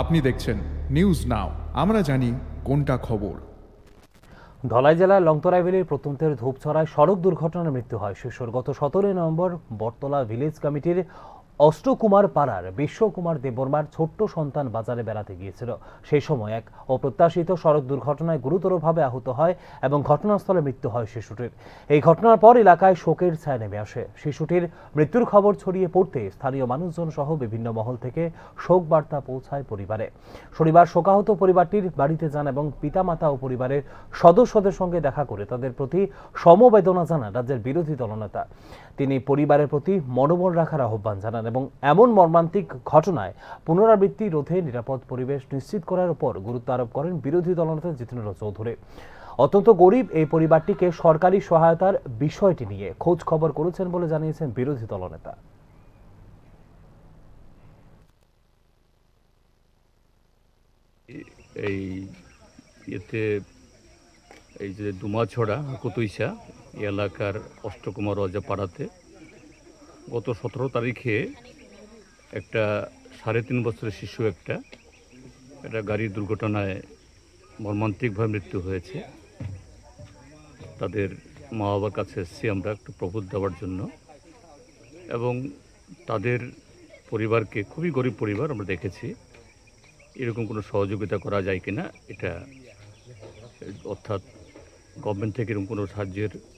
আপনি দেখছেন news now আমরা জানি কোনটা খবর। ধলাই জেলার লংতরা ভ্যালির প্রত্যন্তের ধূপছড়ায় সড়ক দুর্ঘটনায় মৃত্যু হয় শিশুর। গত সতেরোই নভেম্বর বটতলা ভিলেজ কমিটির অষ্টকুমার পাড়ার বিশ্বকুমার দেববর্মার ছোট্ট সন্তান বাজারে বেড়াতে গিয়েছিল। সেই সময় এক অপ্রত্যাশিত সড়ক দুর্ঘটনায় গুরুতরভাবে আহত হয় এবং ঘটনাস্থলে মৃত্যু হয় শিশুটির। এই ঘটনার পর এলাকায় শোকের ছায়া নেমে আসে। শিশুটির মৃত্যুর খবর ছড়িয়ে পড়তে স্থানীয় মানুষজন সহ বিভিন্ন মহল থেকে শোক বার্তা পৌঁছায় পরিবারে। শনিবার শোকাহত পরিবারটির বাড়িতে যান এবং পিতামাতা ও পরিবারের সদস্যদের সঙ্গে দেখা করে তাদের প্রতি সমবেদনা জানান রাজ্যের বিরোধী দলনেতা। তিনি পরিবারের প্রতি মনোবল রাখার আহ্বান জানান। এবং এমন মর্মান্তিক ঘটনায় পুনরাবৃত্তি রোধে নিরাপদ পরিবেশ নিশ্চিত করার উপর গুরুত্ব আরোপ করেন বিরোধী দলনেতা জিতেন্দ্র চৌধুরী। অত্যন্ত গরিব এই পরিবারটিকে সরকারি সহায়তার বিষয়টি নিয়ে খোঁজ খবর করেছেন বলে জানিয়েছেন বিরোধী দলনেতা। এই ইয়েতে এই যে দুমাছড়া কুতুইসা এলাকার অষ্টকুমার রাজা পাড়াতে গত সতেরো তারিখে একটা সাড়ে তিন বছরের শিশু একটা একটা গাড়ির দুর্ঘটনায় মর্মান্তিকভাবে মৃত্যু হয়েছে। তাদের মা বাবার কাছে এসেছি আমরা একটু প্রবোধ দেওয়ার জন্য। এবং তাদের পরিবারকে, খুবই গরিব পরিবার আমরা দেখেছি। এরকম কোনো সহযোগিতা করা যায় কিনা, এটা অর্থাৎ গভর্নমেন্ট থেকে এরকম কোনো সাহায্যের